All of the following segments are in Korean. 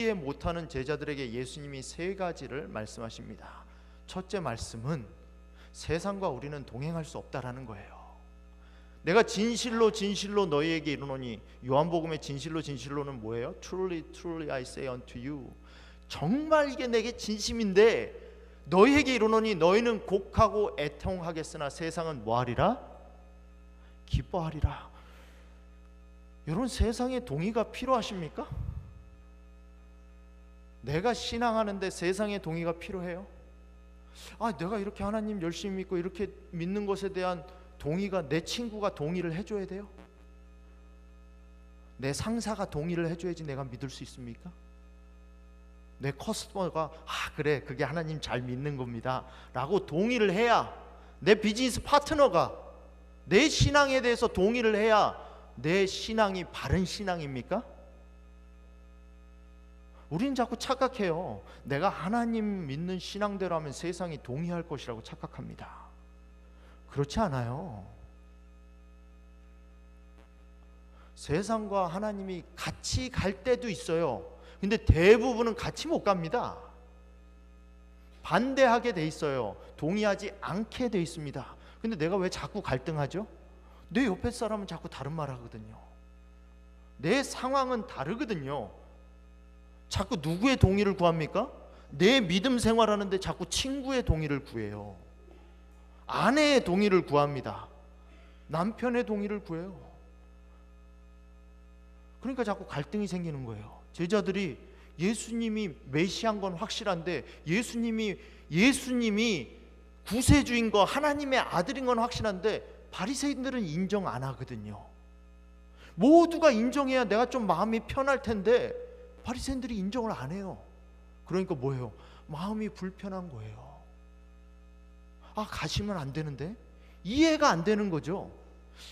이해 못하는 제자들에게 예수님이 세 가지를 말씀하십니다. 첫째 말씀은 세상과 우리는 동행할 수 없다라는 거예요. 내가 진실로 진실로 너희에게 이르노니 요한복음의 진실로 진실로는 뭐예요? Truly truly I say unto you. 정말 이게 내게 진심인데 너희에게 이르노니 너희는 곡하고 애통하겠으나 세상은 뭐하리라? 기뻐하리라. 여러분 세상에 동의가 필요하십니까? 내가 신앙하는데 세상의 동의가 필요해요? 아, 내가 이렇게 하나님 열심히 믿고 이렇게 믿는 것에 대한 동의가 내 친구가 동의를 해줘야 돼요? 내 상사가 동의를 해줘야지 내가 믿을 수 있습니까? 내 커스터머가 아 그래 그게 하나님 잘 믿는 겁니다라고 동의를 해야 내 비즈니스 파트너가 내 신앙에 대해서 동의를 해야 내 신앙이 바른 신앙입니까? 우린 자꾸 착각해요. 내가 하나님 믿는 신앙대로 하면 세상이 동의할 것이라고 착각합니다. 그렇지 않아요. 세상과 하나님이 같이 갈 때도 있어요. 근데 대부분은 같이 못 갑니다. 반대하게 돼 있어요. 동의하지 않게 돼 있습니다. 근데 내가 왜 자꾸 갈등하죠? 내 옆에 사람은 자꾸 다른 말 하거든요. 내 상황은 다르거든요. 자꾸 누구의 동의를 구합니까? 내 믿음 생활하는데 자꾸 친구의 동의를 구해요. 아내의 동의를 구합니다. 남편의 동의를 구해요. 그러니까 자꾸 갈등이 생기는 거예요. 제자들이 예수님이 메시한 건 확실한데 예수님이 예수님이 구세주인 거 하나님의 아들인 건 확실한데 바리새인들은 인정 안 하거든요. 모두가 인정해야 내가 좀 마음이 편할 텐데 바리새인들이 인정을 안 해요. 그러니까 뭐예요? 마음이 불편한 거예요. 아 가시면 안 되는데 이해가 안 되는 거죠.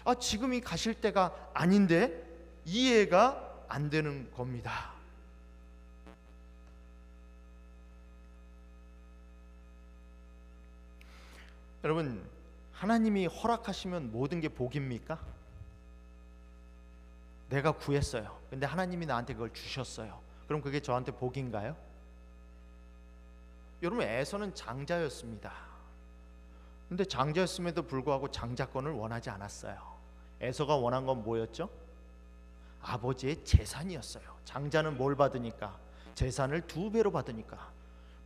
아 지금이 가실 때가 아닌데 이해가 안 되는 겁니다. 여러분 하나님이 허락하시면 모든 게 복입니까? 내가 구했어요. 근데 하나님이 나한테 그걸 주셨어요. 그럼 그게 저한테 복인가요? 여러분 에서는 장자였습니다. 근데 장자였음에도 불구하고 장자권을 원하지 않았어요. 에서가 원한 건 뭐였죠? 아버지의 재산이었어요. 장자는 뭘 받으니까? 재산을 두 배로 받으니까.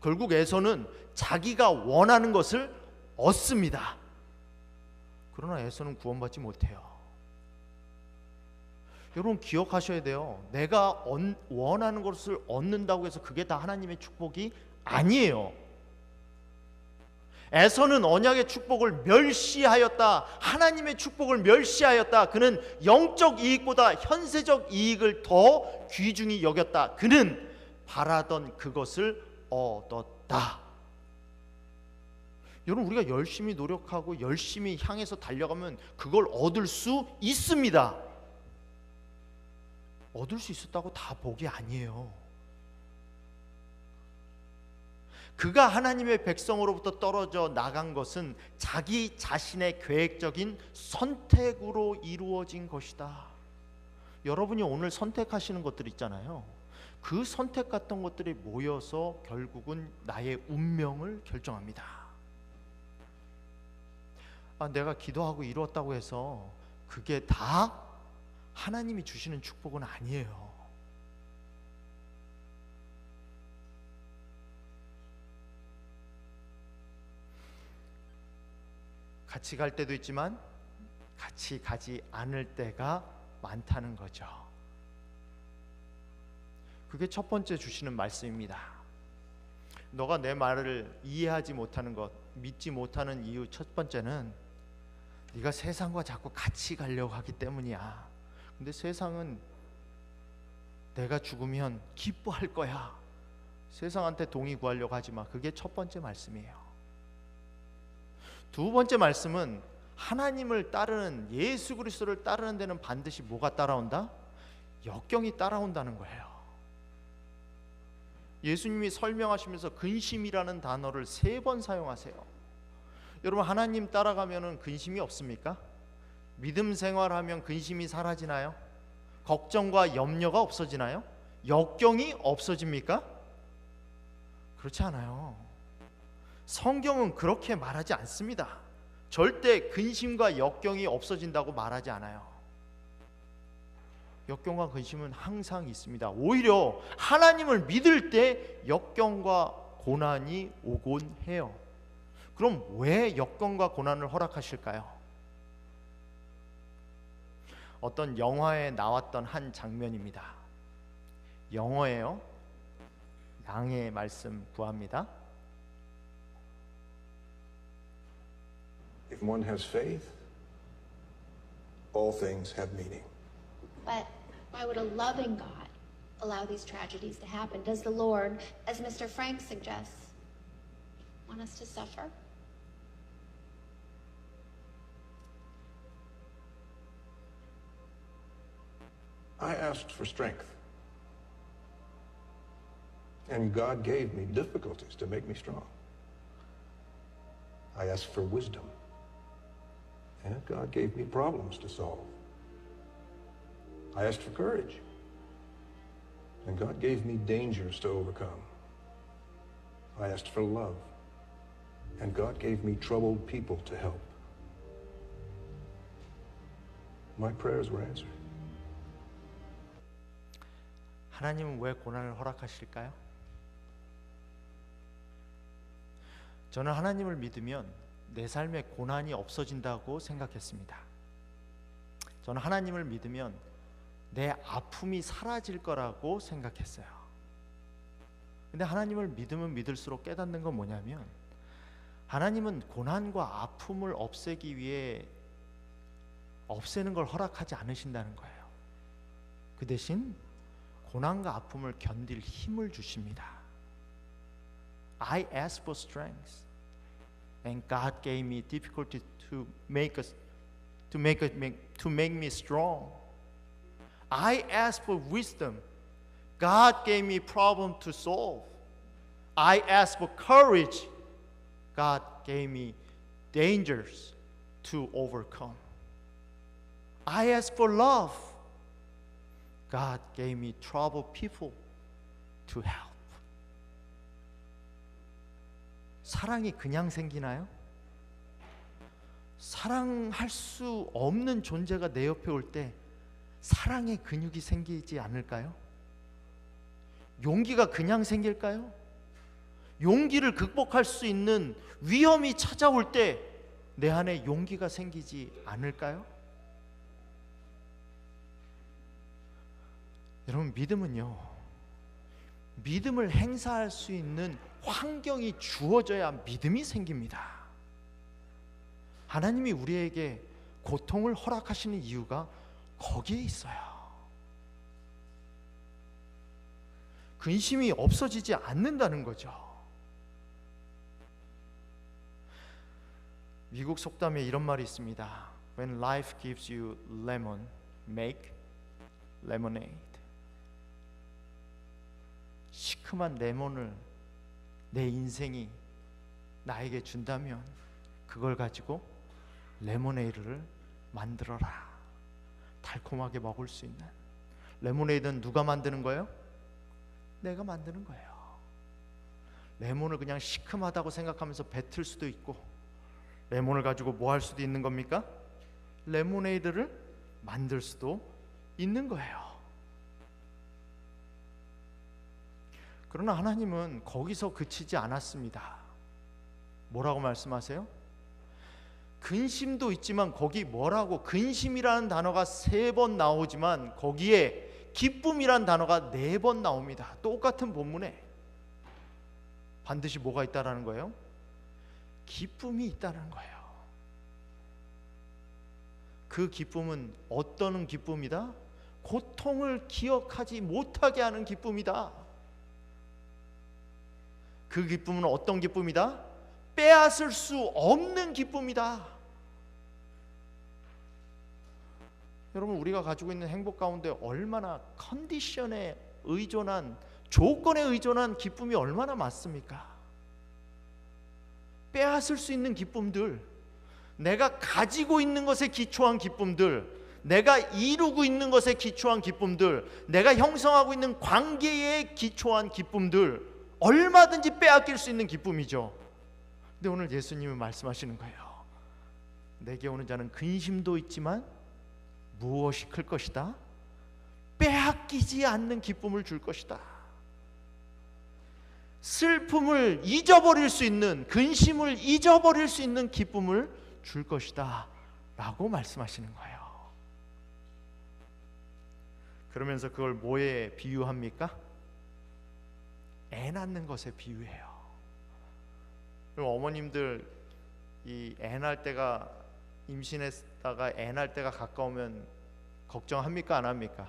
결국 에서는 자기가 원하는 것을 얻습니다. 그러나 에서는 구원받지 못해요. 여러분 기억하셔야 돼요. 내가 원하는 것을 얻는다고 해서 그게 다 하나님의 축복이 아니에요. 에서는 언약의 축복을 멸시하였다. 하나님의 축복을 멸시하였다. 그는 영적 이익보다 현세적 이익을 더 귀중히 여겼다. 그는 바라던 그것을 얻었다. 여러분 우리가 열심히 노력하고 열심히 향해서 달려가면 그걸 얻을 수 있습니다. 얻을 수 있었다고 다 복이 아니에요. 그가 하나님의 백성으로부터 떨어져 나간 것은 자기 자신의 계획적인 선택으로 이루어진 것이다. 여러분이 오늘 선택하시는 것들 있잖아요. 그 선택 같은 것들이 모여서 결국은 나의 운명을 결정합니다. 아, 내가 기도하고 이루었다고 해서 그게 다 하나님이 주시는 축복은 아니에요. 같이 갈 때도 있지만 같이 가지 않을 때가 많다는 거죠. 그게 첫 번째 주시는 말씀입니다. 너가 내 말을 이해하지 못하는 것, 믿지 못하는 이유 첫 번째는 네가 세상과 자꾸 같이 가려고 하기 때문이야. 근데 세상은 내가 죽으면 기뻐할 거야. 세상한테 동의 구하려고 하지 마. 그게 첫 번째 말씀이에요. 두 번째 말씀은 하나님을 따르는 예수 그리스도를 따르는 데는 반드시 뭐가 따라온다? 역경이 따라온다는 거예요. 예수님이 설명하시면서 근심이라는 단어를 세 번 사용하세요. 여러분 하나님 따라가면은 근심이 없습니까? 믿음 생활하면 근심이 사라지나요? 걱정과 염려가 없어지나요? 역경이 없어집니까? 그렇지 않아요. 성경은 그렇게 말하지 않습니다. 절대 근심과 역경이 없어진다고 말하지 않아요. 역경과 근심은 항상 있습니다. 오히려 하나님을 믿을 때 역경과 고난이 오곤 해요. 그럼 왜 역경과 고난을 허락하실까요? 어떤 영화에 나왔던 한 장면입니다. 영어예요. 양의 말씀 구합니다. If one has faith, all things have meaning. But why would a loving God allow these tragedies to happen? Does the Lord, as Mr. Frank suggests, want us to suffer? I asked for strength. And God gave me difficulties to make me strong. I asked for wisdom. And God gave me problems to solve. I asked for courage. And God gave me dangers to overcome. I asked for love. And God gave me troubled people to help. My prayers were answered. 하나님은 왜 고난을 허락하실까요? 저는 하나님을 믿으면 내 삶에 고난이 없어진다고 생각했습니다. 저는 하나님을 믿으면 내 아픔이 사라질 거라고 생각했어요. 근데 하나님을 믿으면 믿을수록 깨닫는 건 뭐냐면 하나님은 고난과 아픔을 없애기 위해 없애는 걸 허락하지 않으신다는 거예요. 그 대신 고난과 아픔을 견딜 힘을 주십니다. I asked for strength, and God gave me difficulty to make us to make, us, make to make me strong. I asked for wisdom. God gave me problem to solve. I asked for courage. God gave me dangers to overcome. I asked for love. God gave me troubled people to help. 사랑이 그냥 생기나요? 사랑할 수 없는 존재가 내 옆에 올 때 사랑의 근육이 생기지 않을까요? 용기가 그냥 생길까요? 용기를 극복할 수 있는 위험이 찾아올 때 내 안에 용기가 생기지 않을까요? 여러분 믿음은요. 믿음을 행사할 수 있는 환경이 주어져야 믿음이 생깁니다. 하나님이 우리에게 고통을 허락하시는 이유가 거기에 있어요. 근심이 없어지지 않는다는 거죠. 미국 속담에 이런 말이 있습니다. When life gives you lemon, make lemonade. 시큼한 레몬을 내 인생이 나에게 준다면 그걸 가지고 레모네이드를 만들어라. 달콤하게 먹을 수 있는 레모네이드는 누가 만드는 거예요? 내가 만드는 거예요. 레몬을 그냥 시큼하다고 생각하면서 뱉을 수도 있고 레몬을 가지고 뭐 할 수도 있는 겁니까? 레모네이드를 만들 수도 있는 거예요. 그러나 하나님은 거기서 그치지 않았습니다. 뭐라고 말씀하세요? 근심도 있지만 거기 뭐라고 근심이라는 단어가 세 번 나오지만 거기에 기쁨이라는 단어가 네 번 나옵니다. 똑같은 본문에 반드시 뭐가 있다라는 거예요? 기쁨이 있다는 거예요. 그 기쁨은 어떤 기쁨이다? 고통을 기억하지 못하게 하는 기쁨이다. 그 기쁨은 어떤 기쁨이다? 빼앗을 수 없는 기쁨이다. 여러분 우리가 가지고 있는 행복 가운데 얼마나 컨디션에 의존한 조건에 의존한 기쁨이 얼마나 많습니까? 빼앗을 수 있는 기쁨들, 내가 가지고 있는 것에 기초한 기쁨들, 내가 이루고 있는 것에 기초한 기쁨들, 내가 형성하고 있는 관계에 기초한 기쁨들, 얼마든지 빼앗길 수 있는 기쁨이죠. 근데 오늘 예수님은 말씀하시는 거예요. 내게 오는 자는 근심도 있지만 무엇이 클 것이다? 빼앗기지 않는 기쁨을 줄 것이다. 슬픔을 잊어버릴 수 있는 근심을 잊어버릴 수 있는 기쁨을 줄 것이다. 라고 말씀하시는 거예요. 그러면서 그걸 뭐에 비유합니까? 애 낳는 것에 비유해요. 어머님들 이 애 낳을 때가 임신했다가 애 낳을 때가 가까우면 걱정합니까 안 합니까?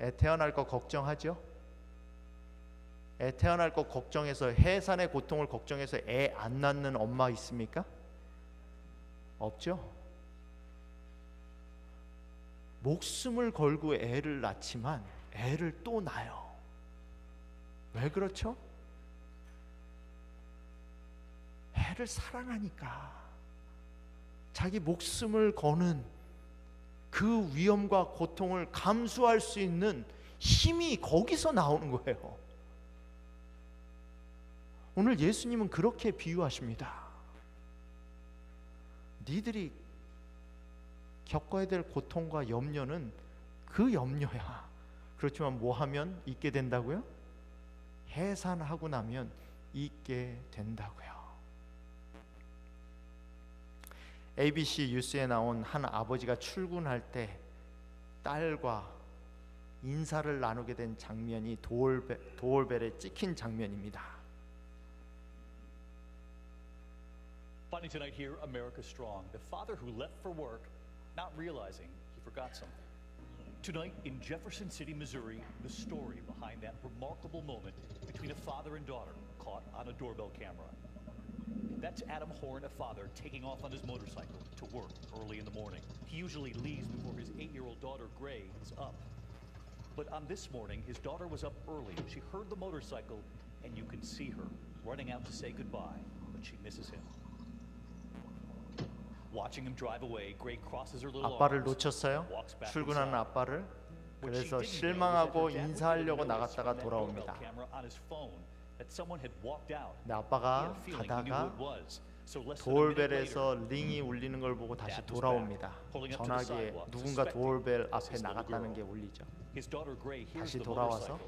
애 태어날 거 걱정하죠? 애 태어날 거 걱정해서 해산의 고통을 걱정해서 애 안 낳는 엄마 있습니까? 없죠. 목숨을 걸고 애를 낳지만 애를 또 낳아요. 왜 그렇죠? 애를 사랑하니까 자기 목숨을 거는 그 위험과 고통을 감수할 수 있는 힘이 거기서 나오는 거예요. 오늘 예수님은 그렇게 비유하십니다. 니들이 겪어야 될 고통과 염려는 그 염려야. 그렇지만 뭐 하면 잊게 된다고요? 해산하고 나면 잊게 된다고요. ABC 뉴스에 나온 한 아버지가 출근할 때 딸과 인사를 나누게 된 장면이 도올벨, 도올벨에 찍힌 장면입니다. Finding tonight here, America Strong, the father who left for work, not realizing he forgot something. Tonight in Jefferson City, Missouri, the story behind that remarkable moment between a father and daughter caught on a doorbell camera. That's Adam Horn, a father, taking off on his motorcycle to work early in the morning. He usually leaves before his eight year old daughter, Gray, is up. But on this morning, his daughter was up early. She heard the motorcycle, and you can see her running out to say goodbye, but she misses him. 아빠를 놓쳤어요. walks back 출근하는. 아빠를 그래서 실망하고 인사하려고 나갔다가 돌아옵니다. had 아빠가 가다가 도어벨에서 링이 울리는 걸 보고 다시 돌아옵니다. 전화기에 누군가 this 앞에 나갔다는. 게 울리죠. 다시 돌아와서.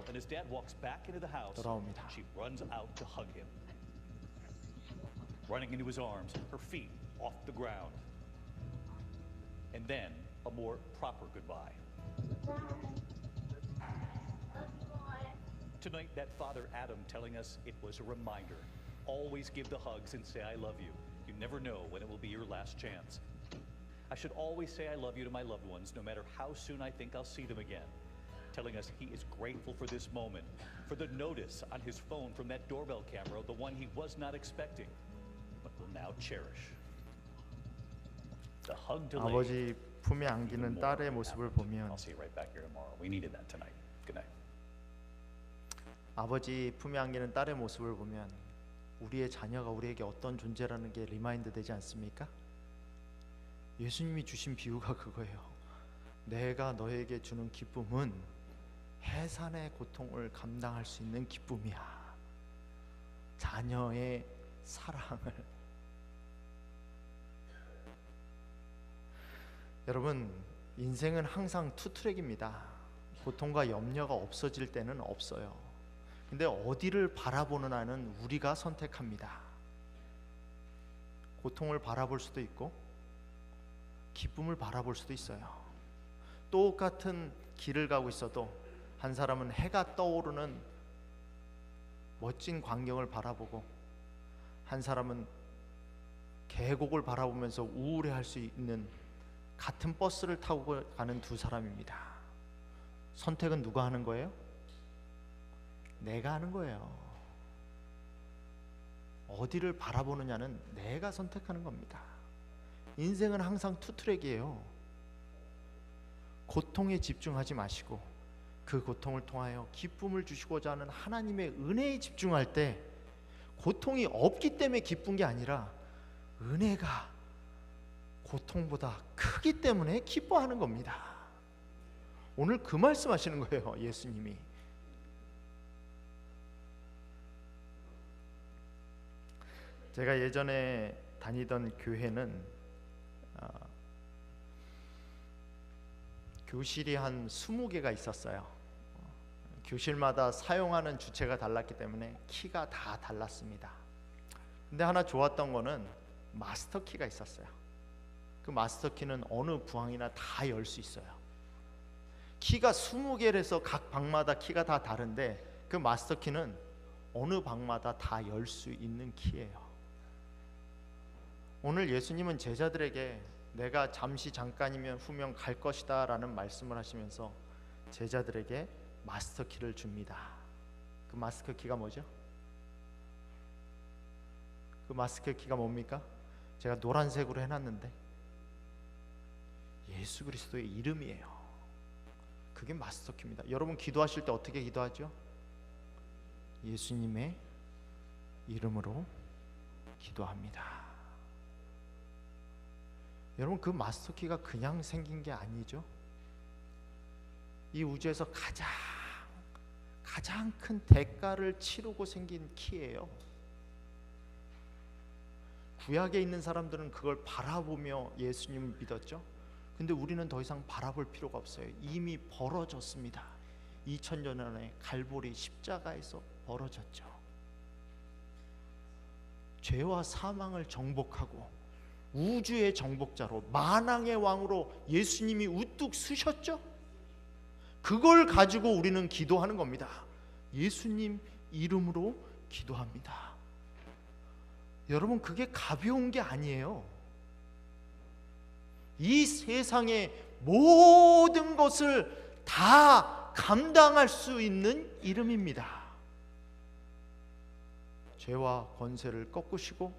돌아옵니다. Off the ground. And then a more proper goodbye. Tonight, that father Adam telling us it was a reminder. Always give the hugs and say, I love you. You never know when it will be your last chance. I should always say I love you to my loved ones, no matter how soon I think I'll see them again. Telling us he is grateful for this moment, for the notice on his phone from that doorbell camera, the one he was not expecting, but will now cherish. 아버지 품에 안기는 딸의 모습을. 보면. 아버지 품에 안기는 딸의 모습을 보면 우리의 자녀가 우리에게 어떤 존재라는 게 리마인드 되지 않습니까? 예수님이 주신 비유가 그거예요. 내가 너에게 주는 기쁨은 해산의 고통을 감당할 수 있는 기쁨이야. 자녀의 사랑을 여러분 인생은 항상 투트랙입니다. 고통과 염려가 없어질 때는 없어요. 근데 어디를 바라보는 하는 우리가 선택합니다. 고통을 바라볼 수도 있고 기쁨을 바라볼 수도 있어요. 똑같은 길을 가고 있어도 한 사람은 해가 떠오르는 멋진 광경을 바라보고 한 사람은 계곡을 바라보면서 우울해할 수 있는 같은 버스를 타고 가는 두 사람입니다. 선택은 누가 하는 거예요? 내가 하는 거예요. 어디를 바라보느냐는 내가 선택하는 겁니다. 인생은 항상 투트랙이에요. 고통에 집중하지 마시고 그 고통을 통하여 기쁨을 주시고자 하는 하나님의 은혜에 집중할 때 고통이 없기 때문에 기쁜 게 아니라 은혜가 고통보다 크기 때문에 기뻐하는 겁니다. 오늘 그 말씀하시는 거예요, 예수님이. 제가 예전에 다니던 교회는 어, 교실이 한 20개가 있었어요. 어, 교실마다 사용하는 주체가 달랐기 때문에 키가 다 달랐습니다. 근데 하나 좋았던 거는 마스터 키가 있었어요. 그 마스터 키는 어느 부항이나 다 열 수 있어요. 키가 20개라서 각 방마다 키가 다 다른데 그 마스터 키는 어느 방마다 다 열 수 있는 키예요. 오늘 예수님은 제자들에게 내가 잠시 잠깐이면 후면 갈 것이다라는 말씀을 하시면서 제자들에게 마스터 키를 줍니다. 그 마스터 키가 뭐죠? 그 마스터 키가 뭡니까? 제가 노란색으로 해놨는데 예수 그리스도의 이름이에요. 그게 마스터 키입니다. 여러분 기도하실 때 어떻게 기도하죠? 예수님의 이름으로 기도합니다. 여러분 그 마스터 키가 그냥 생긴 게 아니죠. 이 우주에서 가장 가장 큰 대가를 치르고 생긴 키예요. 구약에 있는 사람들은 그걸 바라보며 예수님을 믿었죠. 근데 우리는 더 이상 바라볼 필요가 없어요. 이미 벌어졌습니다. 2000년 전에 갈보리 십자가에서 벌어졌죠. 죄와 사망을 정복하고 우주의 정복자로 만왕의 왕으로 예수님이 우뚝 서셨죠. 그걸 가지고 우리는 기도하는 겁니다. 예수님 이름으로 기도합니다. 여러분 그게 가벼운 게 아니에요. 이 세상의 모든 것을 다 감당할 수 있는 이름입니다. 죄와 권세를 꺾으시고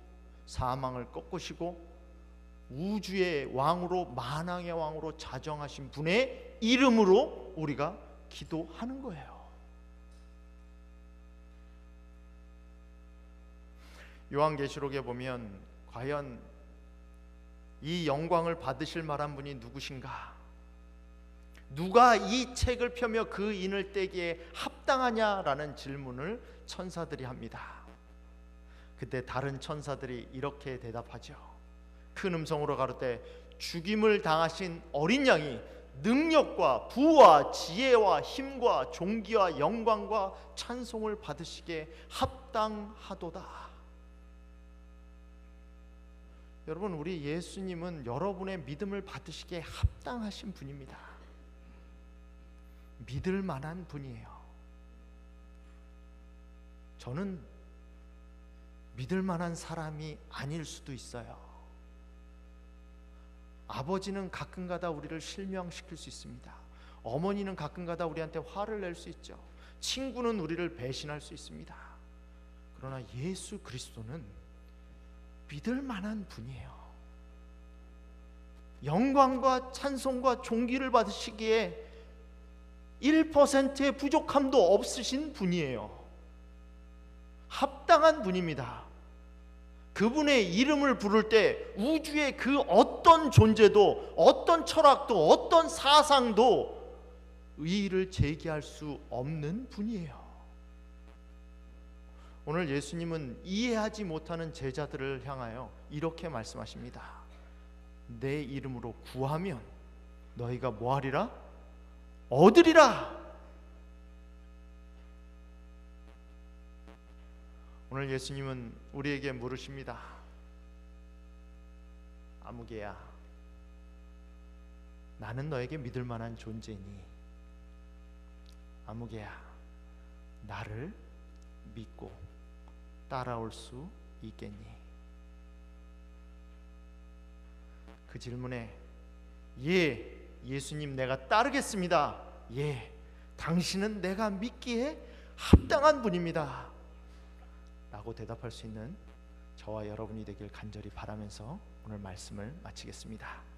사망을 꺾으시고 우주의 왕으로 만왕의 왕으로 자정하신 분의 이름으로 우리가 기도하는 거예요. 요한계시록에 보면 과연 이 영광을 받으실 만한 분이 누구신가? 누가 이 책을 펴며 그 인을 떼기에 합당하냐라는 질문을 천사들이 합니다. 그때 다른 천사들이 이렇게 대답하죠. 큰 음성으로 가로되 죽임을 당하신 어린 양이 능력과 부와 지혜와 힘과 존귀와 영광과 찬송을 받으시게 합당하도다. 여러분 우리 예수님은 여러분의 믿음을 받으시기에 합당하신 분입니다. 믿을 만한 분이에요. 저는 믿을 만한 사람이 아닐 수도 있어요. 아버지는 가끔가다 우리를 실명시킬 수 있습니다. 어머니는 가끔가다 우리한테 화를 낼 수 있죠. 친구는 우리를 배신할 수 있습니다. 그러나 예수 그리스도는 믿을 만한 분이에요. 영광과 찬송과 존귀를 받으시기에 1%의 부족함도 없으신 분이에요. 합당한 분입니다. 그분의 이름을 부를 때 우주의 그 어떤 존재도 어떤 철학도 어떤 사상도 의의를 제기할 수 없는 분이에요. 오늘 예수님은 이해하지 못하는 제자들을 향하여 이렇게 말씀하십니다. 내 이름으로 구하면 너희가 뭐하리라? 얻으리라. 오늘 예수님은 우리에게 물으십니다. 아무개야, 나는 너에게 믿을 만한 존재니? 아무개야, 나를 믿고 따라올 수 있겠니? 그 질문에 예, 예수님 내가 따르겠습니다. 예, 당신은 내가 믿기에 합당한 분입니다. 라고 대답할 수 있는 저와 여러분이 되길 간절히 바라면서 오늘 말씀을 마치겠습니다.